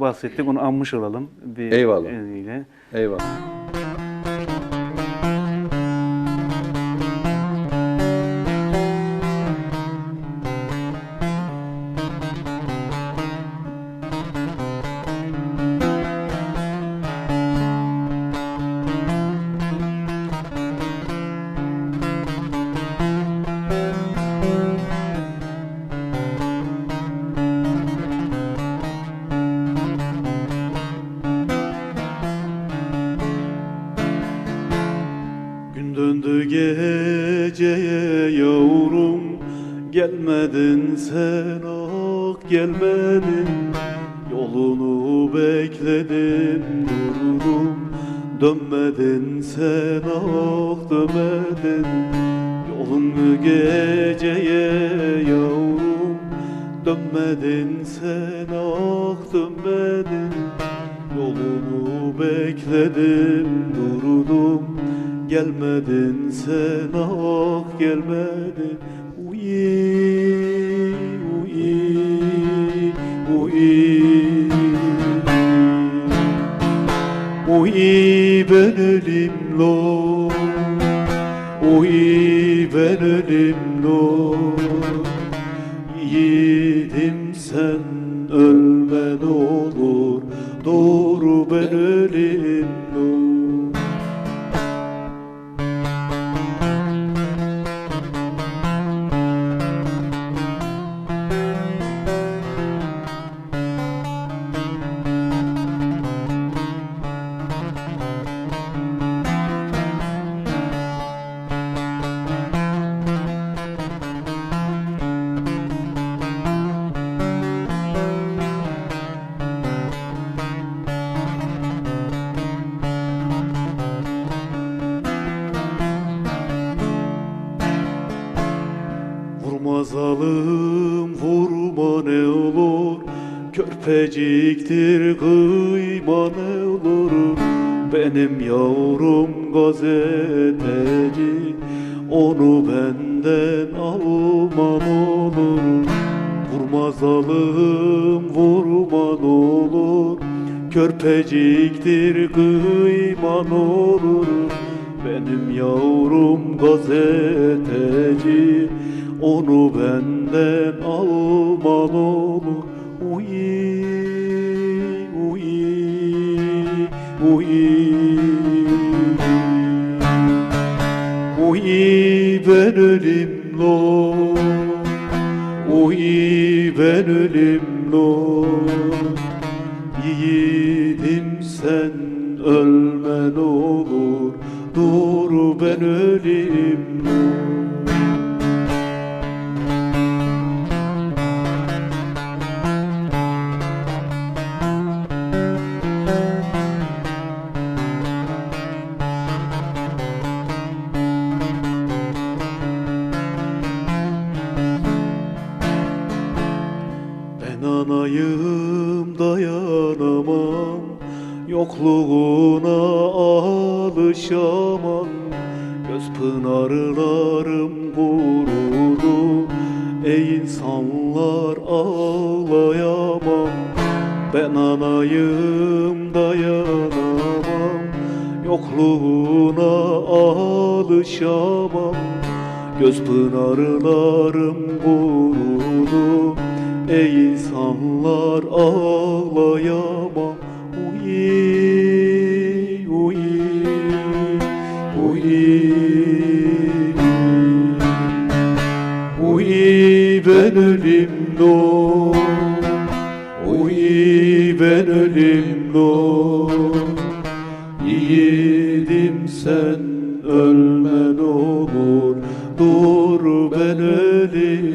bahsettik. Onu anmış olalım. Bir Eyvallah. eliyle. Eyvallah. Döndü geceye yavrum. Gelmedin sen ah gelmedin. Yolunu bekledim durdum Dönmedin sen ah dönmedin. Yolunu geceye yavrum? Dönmedin sen ah dönmedin. Yolunu bekledim durdum Gelmedin sen ah gelmedin. Uyi uyi uyi. Uyi ben ölüm lo Uyi ben ölüm lo. Yiğidim sen ölme ne olur Doğru ben öleyim ne Vurma zalim vurma ne olur Körpeciktir kıyma ne olur. Benim yavrum gazeteci Onu benden alman olur. Vurma zalim vurma ne olur Körpeciktir kıyman olur. Benim yavrum gazeteci Onu benden alman olur. Uyi uyi uyi Uyi ben ölüm lo Uyi ben ölüm lo Yiğidim sen ölmen olur. Dur ben öleyim Ben dayanamam Yokluğuna alışamam. Göz pınarlarım kurudu Ey insanlar ağlayamam. Ben anayım dayanamam Yokluğuna alışamam. Göz pınarlarım kurudu Ey insanlar ağlayamam lo Uy ben ölüm lo Yiğidim sen ölmen olur. Dur ben ölüm